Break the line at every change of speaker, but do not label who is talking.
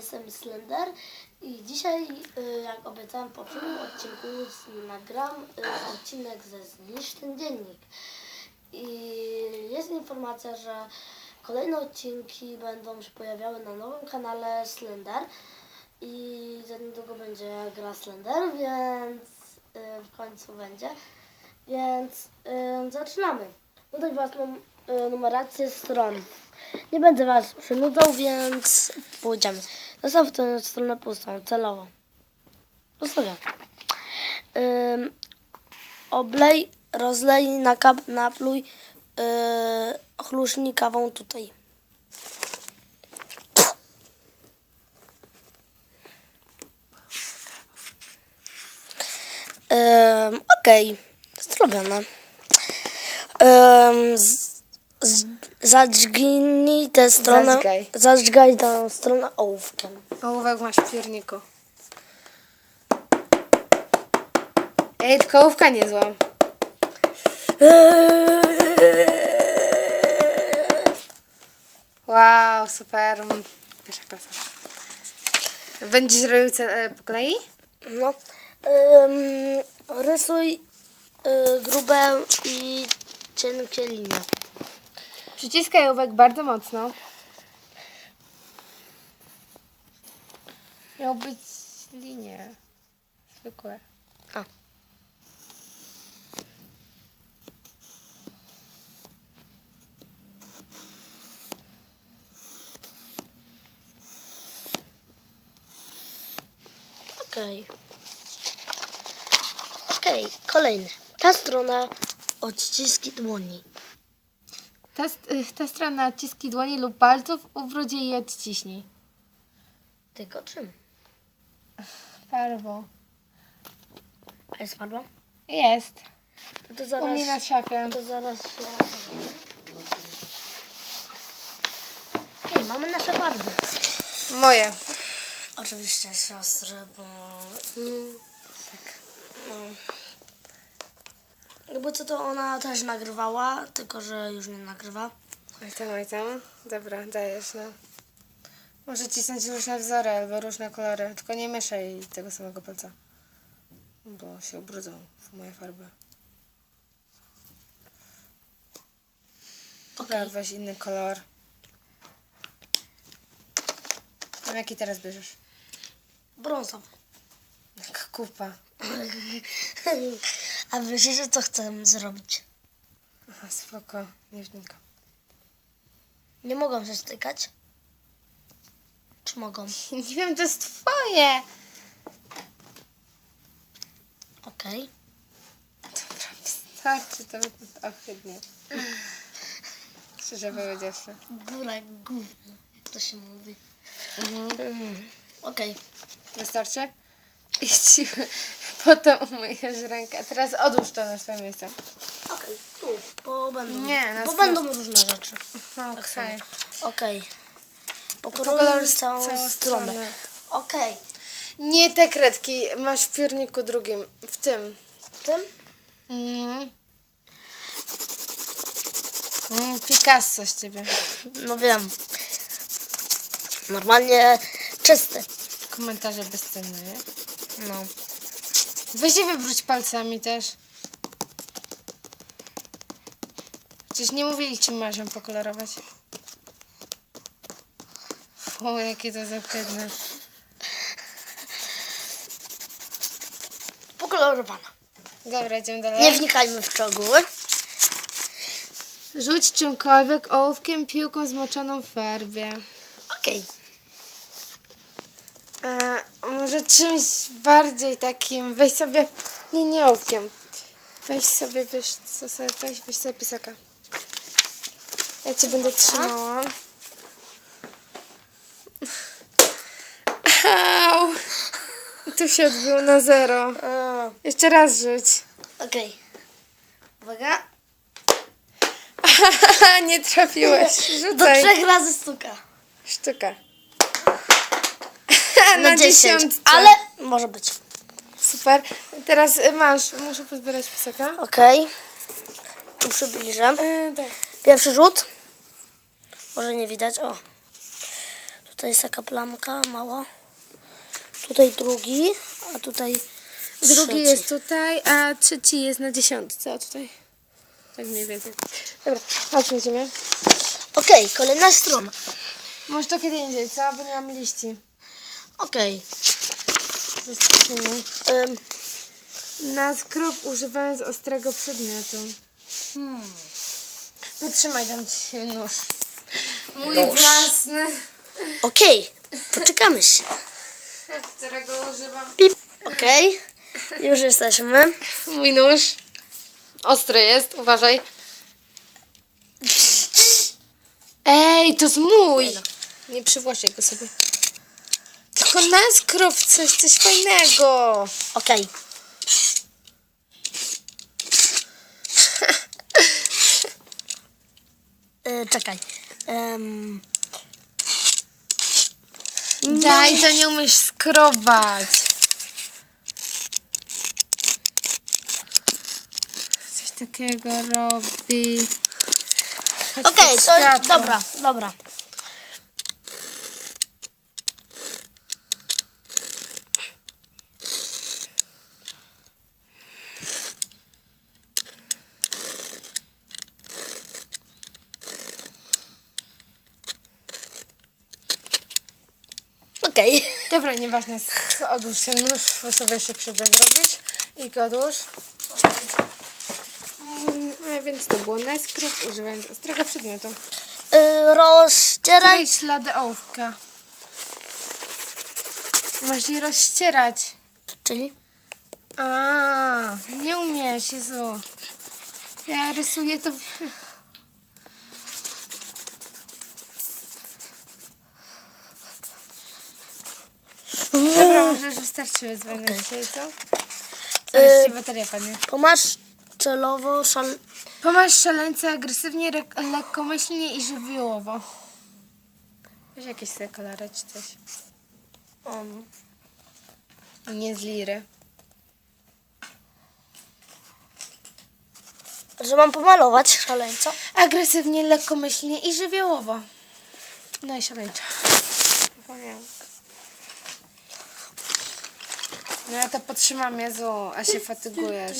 jestem Slender i dzisiaj, y, jak obiecałem w poprzednim odcinku, nagram y, odcinek ze Zniszcz dziennik. I jest informacja, że kolejne odcinki będą się pojawiały na nowym kanale Slender i za niedługo będzie gra Slender, więc y, w końcu będzie. Więc zaczynamy. Tutaj Was mam numerację stron. Nie będę Was przynudzał, więc pójdziemy. Zostaw tę stronę pustą, celowo. Zostawiam. Ym, oblej, rozlej, nakap, napluj yy, chlusznikawą tutaj. Ym, Okej, zrobione. Z, z, zadźgnij tę stronę.
Zadźgaj.
Zadźgaj tę stronę ołówkiem.
Ołówek masz w piórniku. Ej, tylko ołówka nie złam. Wow, super. Pierwsza klasa. Będziesz robił ce- e, po kolei?
No. Ym, rysuj y, grube i cienkie linie.
Przyciskaj ołówek bardzo mocno. Miał być linie. Zwykłe.
A. Okej. Okej, kolejny. Ta strona odciski dłoni.
Ta, st- y, ta strona odciski dłoni lub palców uwróć jej i odciśnij.
Tylko czym?
Farbą.
A jest farbą?
Jest.
No to
U
zaraz...
mnie na szafie.
To zaraz się... Okej, mamy nasze farby.
Moje.
Oczywiście siostry, bo... Mm, tak. No. Jakby co to ona też nagrywała, tylko że już nie nagrywa.
Oj tam, oj tam. Dobra, dajesz, no. Może cisnąć różne wzory albo różne kolory, tylko nie mieszaj tego samego palca. Bo się ubrudzą w moje farby. Dobra,
Okej.
weź inny kolor. A jaki teraz bierzesz?
Brązowy.
Jaka kupa.
A wiecie, co chcę zrobić?
Aha, spoko. Nie wnikam.
Nie mogą się stykać? Czy mogą?
Nie wiem, to jest twoje!
Okej.
Dobra, wystarczy, to jest ohydnie. Szczerze powiedziawszy.
Góra gówno, jak to się mówi.
Mhm.
Okej.
Wystarczy? I ci potem umyjesz rękę. A teraz odłóż to na swoje miejsce.
Okej, tu, bo będą,
Nie, na
bo będą różne rzeczy. Tak samo.
Okej.
Okej.
Pokolor
Pokroję całą, stronę. Okej.
Nie te kredki, masz w piórniku drugim. W tym.
W tym?
Mhm. Mm, Picasso z ciebie.
No wiem. Normalnie czysty.
Komentarze bezcenne, nie?
No.
Weź się wywróć palcami też. Przecież nie mówili, czym masz ją pokolorować. O, jakie to zapewne.
Pokolorowana.
Dobra, idziemy dalej.
Nie wnikajmy w szczegóły.
Rzuć czymkolwiek ołówkiem, piłką zmoczoną w farbie.
Okej.
E, może czymś bardziej takim. Weź sobie. Ołówkiem. Weź sobie, wiesz, co sobie, weź, weź sobie pisaka. Ja cię będę trzymała. Au! Tu się odbił na zero. Jeszcze raz rzuć.
Okej. Uwaga.
nie trafiłeś.
Do
Rzucaj.
trzech razy stuka.
Sztuka.
Na dziesięć.
dziesiątce.
Ale może być.
Super. Teraz y, masz. Muszę pozbierać pisaka.
Okej. Tu przybliżę.
E, tak.
Pierwszy rzut. Może nie widać. O. To jest taka plamka mała. Tutaj drugi, a tutaj
Drugi
trzeci.
jest tutaj, a trzeci jest na dziesiątce, a tutaj. Tak mniej więcej. Dobra, chodźmy, idziemy.
Okej, kolejna strona.
Może to kiedy indziej, co? Bo nie mam liści.
Okej.
Zostawimy.
Ym,
Na skrób używając ostrego przedmiotu.
hmm.
Wytrzymaj tam ci nóż. Mój
Nóż.
własny,
Okej, poczekamy się.
którego używam.
Pip. Okej, już jesteśmy.
Mój nóż. Ostry jest, uważaj. Ej, to jest mój. Nie przywłaszczę go sobie. Tylko na skrób coś, coś fajnego.
Okej. Y, czekaj.
Daj, to nie umiesz skrobać. Coś takiego robi. Chodź
Okej,
pod
to
światło.
dobra, dobra. Okej.
Dobra, nieważne. Odłóż nóż, bo sobie jeszcze krzywdę zrobić. I go odłóż. Mm, więc to było na skrób używając ostrego przedmiotu.
Y, rozcieraj.
Tutaj ślady ołówka. Masz je rozścierać.
Czyli?
A, nie umiesz, Jezu. Ja rysuję to... może już wystarczy wyzwania
Okej.
dzisiaj, co? Zaraz
Y-
ci bateria padnie.
Pomasz celowo szal...
Pomasz szaleńce agresywnie, re- lekkomyślnie i żywiołowo. Weź jakieś sobie kolory czy coś.
Um,
Nie z liry.
że mam pomalować szaleńco.
Agresywnie, lekkomyślnie i żywiołowo. No i szaleńczo. Zapomniałam. No ja to potrzymam, Jezu, a się fatygujesz.